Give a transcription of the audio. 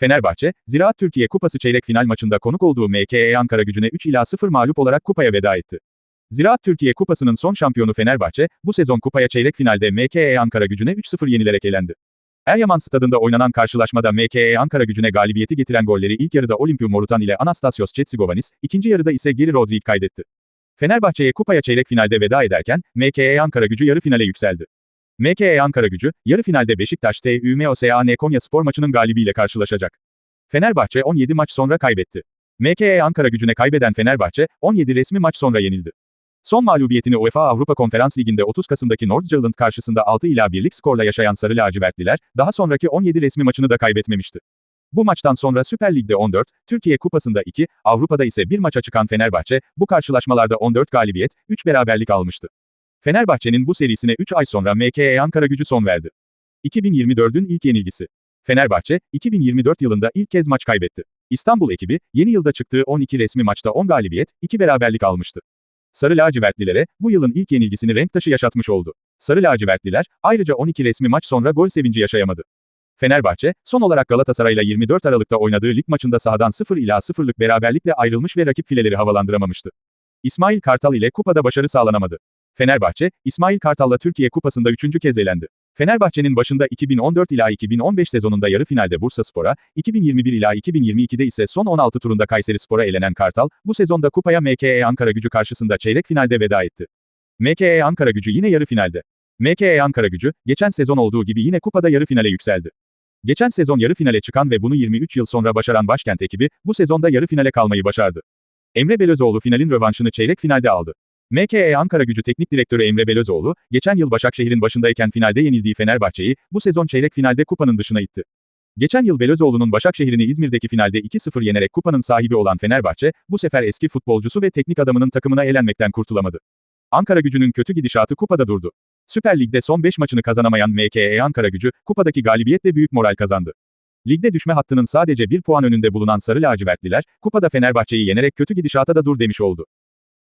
Fenerbahçe, Ziraat Türkiye Kupası çeyrek final maçında konuk olduğu MKE Ankara gücüne 3 ila 0 mağlup olarak kupaya veda etti. Ziraat Türkiye Kupası'nın son şampiyonu Fenerbahçe, bu sezon kupaya çeyrek finalde MKE Ankara gücüne 3-0 yenilerek elendi. Eryaman stadında oynanan karşılaşmada MKE Ankara gücüne galibiyeti getiren golleri ilk yarıda Olimpium Morutan ile Anastasios Çetsigovanis, ikinci yarıda ise Geri Rodrik kaydetti. Fenerbahçe'ye kupaya çeyrek finalde veda ederken, MKE Ankara gücü yarı finale yükseldi. MKE Ankara gücü, yarı finalde Beşiktaş TÜMOSAN Konya spor maçının galibiyle karşılaşacak. Fenerbahçe 17 maç sonra kaybetti. MKE Ankara gücüne kaybeden Fenerbahçe, 17 resmi maç sonra yenildi. Son mağlubiyetini UEFA Avrupa Konferans Ligi'nde 30 Kasım'daki Nordsjælland karşısında 6 ila 1'lik skorla yaşayan Sarı Lacivertliler, daha sonraki 17 resmi maçını da kaybetmemişti. Bu maçtan sonra Süper Lig'de 14, Türkiye Kupası'nda 2, Avrupa'da ise 1 maça çıkan Fenerbahçe, bu karşılaşmalarda 14 galibiyet, 3 beraberlik almıştı. Fenerbahçe'nin bu serisine 3 ay sonra MKE Ankara gücü son verdi. 2024'ün ilk yenilgisi. Fenerbahçe, 2024 yılında ilk kez maç kaybetti. İstanbul ekibi, yeni yılda çıktığı 12 resmi maçta 10 galibiyet, 2 beraberlik almıştı. Sarı lacivertlilere, bu yılın ilk yenilgisini renk taşı yaşatmış oldu. Sarı lacivertliler, ayrıca 12 resmi maç sonra gol sevinci yaşayamadı. Fenerbahçe, son olarak Galatasaray'la 24 Aralık'ta oynadığı lig maçında sahadan 0 ila 0'lık beraberlikle ayrılmış ve rakip fileleri havalandıramamıştı. İsmail Kartal ile kupada başarı sağlanamadı. Fenerbahçe, İsmail Kartal'la Türkiye Kupası'nda üçüncü kez elendi. Fenerbahçe'nin başında 2014 ila 2015 sezonunda yarı finalde Bursaspor'a, 2021 ila 2022'de ise son 16 turunda Kayserispor'a elenen Kartal, bu sezonda kupaya MKE Ankara gücü karşısında çeyrek finalde veda etti. MKE Ankara gücü yine yarı finalde. MKE Ankara gücü, geçen sezon olduğu gibi yine kupada yarı finale yükseldi. Geçen sezon yarı finale çıkan ve bunu 23 yıl sonra başaran başkent ekibi, bu sezonda yarı finale kalmayı başardı. Emre Belözoğlu finalin rövanşını çeyrek finalde aldı. MKE Ankara gücü teknik direktörü Emre Belözoğlu, geçen yıl Başakşehir'in başındayken finalde yenildiği Fenerbahçe'yi, bu sezon çeyrek finalde kupanın dışına itti. Geçen yıl Belözoğlu'nun Başakşehir'ini İzmir'deki finalde 2-0 yenerek kupanın sahibi olan Fenerbahçe, bu sefer eski futbolcusu ve teknik adamının takımına elenmekten kurtulamadı. Ankara gücünün kötü gidişatı kupada durdu. Süper Lig'de son 5 maçını kazanamayan MKE Ankara gücü, kupadaki galibiyetle büyük moral kazandı. Ligde düşme hattının sadece bir puan önünde bulunan Sarı Lacivertliler, kupada Fenerbahçe'yi yenerek kötü gidişata da dur demiş oldu.